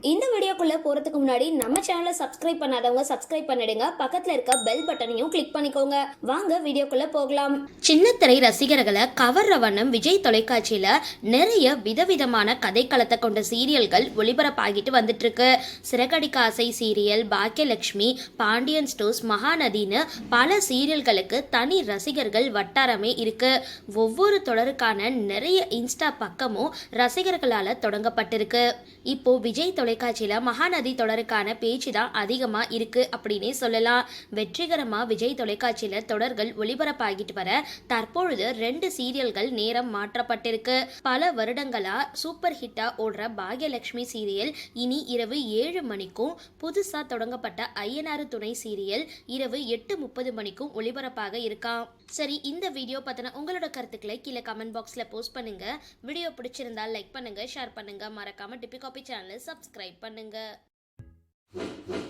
இந்த வீடியோக்குள்ளே போறதுக்கு முன்னாடி நம்ம சேனலை சப்ஸ்கிரைப் பண்ணாதவங்க சப்ஸ்கிரைப் பண்ணிடுங்க. பக்கத்தில் இருக்க பெல் பட்டனையும் கிளிக் பண்ணிக்கோங்க. வாங்க வீடியோக்குள்ளே போகலாம். சின்னத்திரை ரசிகர்களை கவர்ற வண்ணம் விஜய் தொலைக்காட்சியில் நிறைய விதவிதமான கதைக்களத்தை கொண்ட சீரியல்கள் ஒளிபரப்பாகிட்டு வந்துட்டுருக்கு. சிறகடிக்காசை சிறகடிக்க ஆசை சீரியல் பாக்கியலட்சுமி பாண்டியன் ஸ்டோர்ஸ் மகாநதின்னு பல சீரியல்களுக்கு தனி ரசிகர்கள் வட்டாரமே இருக்கு. ஒவ்வொரு தொடருக்கான நிறைய இன்ஸ்டா பக்கமும் ரசிகர்களால் தொடங்கப்பட்டிருக்கு. இப்போ விஜய் தொலைக்காட்சியில் மகாநதி தொடருக்கான பேச்சு தான் அதிகமாக இருக்கு அப்படின்னே சொல்லலாம். வெற்றிகரமாக விஜய் தொலைக்காட்சியில் தொடர்கள் ஒளிபரப்பாகிட்டு வர தற்பொழுது ரெண்டு சீரியல்கள் நேரம் மாற்றப்பட்டிருக்கு. பல வருடங்களா சூப்பர் ஹிட்டா ஓடுற பாக்யலட்சுமி சீரியல் இனி இரவு ஏழு மணிக்கும் புதுசாக தொடங்கப்பட்ட ஐயனாறு துணை சீரியல் இரவு எட்டு முப்பது மணிக்கும் ஒளிபரப்பாக இருக்காம். சரி இந்த வீடியோ பத்தின உங்களோட கருத்துக்களை கீழே கமெண்ட் பாக்ஸ்ல போஸ்ட் பண்ணுங்க. வீடியோ பிடிச்சிருந்தா லைக் பண்ணுங்க ஷேர் பண்ணுங்க. மறக்காம டிபி காபி சேனலை சப்ஸ்கிரைப் வாழ்க